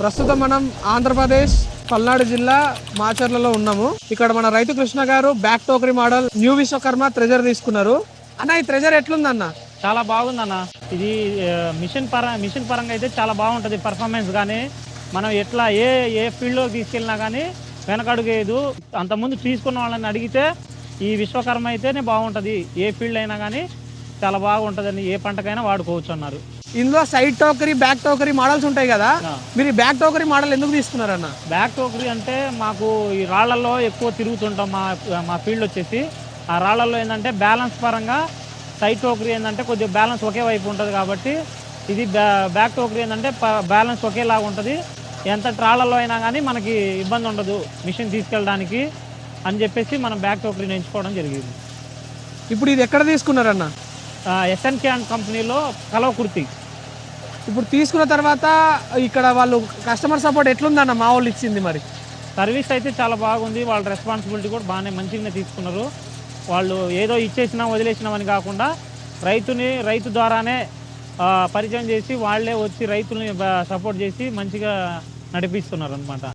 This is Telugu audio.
ప్రస్తుతం మనం ఆంధ్రప్రదేశ్ పల్నాడు జిల్లా మాచర్లలో ఉన్నాము. ఇక్కడ మన రైతు కృష్ణ గారు బ్యాక్ టోకరీ మోడల్ న్యూ విశ్వకర్మ ట్రెజర్ తీసుకున్నారు. అన్న ఈ ట్రెజర్ ఎట్లుందన్న? చాలా బాగుందన్న. ఇది మిషన్ పర మిషన్ పరంగా అయితే చాలా బాగుంటుంది పర్ఫార్మెన్స్ కానీ మనం ఎట్లా ఏ ఏ ఫీల్డ్లోకి తీసుకెళ్ళినా కానీ వెనకడుగేదు అంతకుముందు తీసుకున్న వాళ్ళని అడిగితే ఈ విశ్వకర్మ అయితేనే బాగుంటుంది. ఏ ఫీల్డ్ అయినా కానీ చాలా బాగుంటుందని ఏ పంటకైనా వాడుకోవచ్చు అన్నారు. ఇందులో సైడ్ టోకరీ బ్యాక్ టోకరీ మోడల్స్ ఉంటాయి కదా. మీరు బ్యాక్ టోకరీ మోడల్ ఎందుకు తీసుకున్నారన్న? బ్యాక్ టోకరీ అంటే మాకు ఈ రాళ్ళలో ఎక్కువ తిరుగుతుంటాం మా మా ఫీల్డ్ వచ్చేసి. ఆ రాళ్ళలో ఏంటంటే బ్యాలెన్స్ పరంగా సైడ్ టోకరీ ఏంటంటే కొద్దిగా బ్యాలెన్స్ ఒకే వైపు ఉంటుంది కాబట్టి ఇది బ్యా- బ్యాక్ టోకరీ ఏంటంటే బ్యాలెన్స్ ఒకేలాగా ఉంటుంది. ఎంత రాళ్ళలో అయినా కానీ మనకి ఇబ్బంది ఉండదు మిషన్ తీసుకెళ్ళడానికి అని చెప్పేసి మనం బ్యాక్ టోకరీని ఎంచుకోవడం జరిగింది. ఇప్పుడు ఇది ఎక్కడ తీసుకున్నారన్న? ఎస్ఎన్కే అండ్ కంపెనీలో కలవ కుర్తి. ఇప్పుడు తీసుకున్న తర్వాత ఇక్కడ వాళ్ళు కస్టమర్ సపోర్ట్ ఎట్లుందన్న మా వాళ్ళు ఇచ్చింది మరి? సర్వీస్ అయితే చాలా బాగుంది. వాళ్ళ రెస్పాన్సిబిలిటీ కూడా బాగానే మంచిగానే తీసుకున్నారు. వాళ్ళు ఏదో ఇచ్చేసినా వదిలేసినామని కాకుండా రైతుని రైతు ద్వారానే పరిచయం చేసి వాళ్ళే వచ్చి రైతుల్ని సపోర్ట్ చేసి మంచిగా నడిపిస్తున్నారు అనమాట